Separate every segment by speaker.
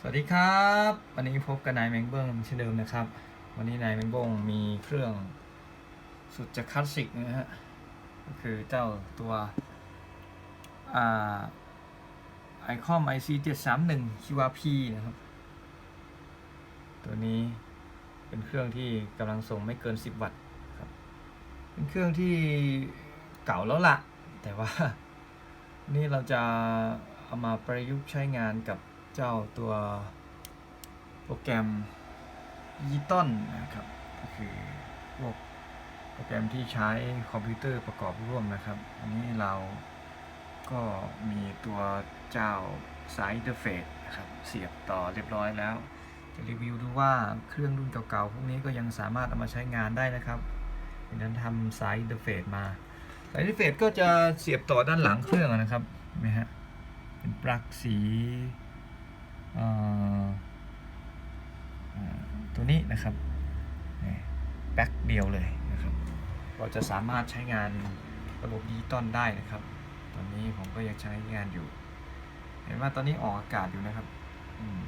Speaker 1: สวัสดีครับ วันนี้พบกับนายแมงเบิ้งเช่นเดิมนะครับ วันนี้นายแมงเบงมีเครื่องสุดจะคลาสสิกนะฮะก็คือเจ้าตัวไอ่าไอคอม IC 731 QRP นะครับ ตัวนี้เป็นเครื่องที่กำลังส่งไม่เกิน 10 วัตต์ครับ เป็นเครื่องที่เก่าแล้วละแต่ว่านี่เราจะเอามาประยุกต์ใช้งานกับ เจ้าตัวโปรแกรมยีตอนนะครับ ก็คือพวกโปรแกรมที่ใช้คอมพิวเตอร์ประกอบร่วมนะครับ อันนี้เราก็มีตัวเจ้าสายอินเทอร์เฟซนะครับเสียบต่อเรียบร้อยแล้ว จะรีวิวดูว่าเครื่องรุ่นเก่าๆ พวกนี้ก็ยังสามารถเอามาใช้งานได้นะครับดังนั้นทำสายอินเทอร์เฟซมา สายอินเทอร์เฟซก็จะเสียบต่อด้านหลังเครื่องนะครับเห็นไหมฮะเป็นปลั๊กสี ตัวนี้นะครับแบ็คเดียวเลยนะครับ เราจะสามารถใช้งานระบบดิจิตอลได้นะครับ ตอนนี้ผมก็ยังใช้งานอยู่ เห็นว่าตอนนี้ออกอากาศอยู่นะครับอืม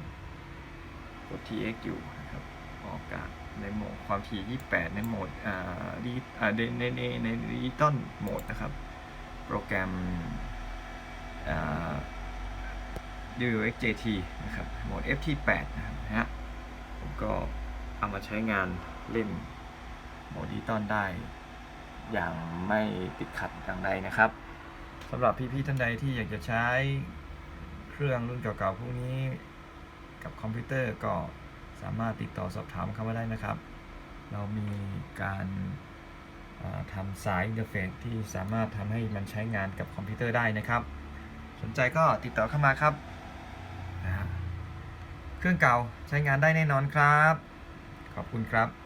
Speaker 1: กด TX อยู่นะครับออกอากาศในโหมดความถี่ 28 ในโหมดอ่าดิอ่าในในในในดิจิตอลโหมดนะครับ โปรแกรม UXJT นะครับโหมด FT8 นะครับนะฮะผมก็เอามาใช้งานเล่นโหมดดิจิตอลได้ อย่างไม่ติดขัดอย่างใดนะครับสำหรับพี่ๆท่านใดที่อยากจะใช้เครื่องรุ่นเก่าๆพวกนี้กับคอมพิวเตอร์ก็สามารถติดต่อสอบถามเข้ามาได้นะครับ เรามีการทำสายอินเทอร์เฟซที่สามารถทำให้มันใช้งานกับคอมพิวเตอร์ได้นะครับ สนใจก็ติดต่อเข้ามาครับ เครื่องเก่าใช้งานได้แน่นอนครับ ขอบคุณครับ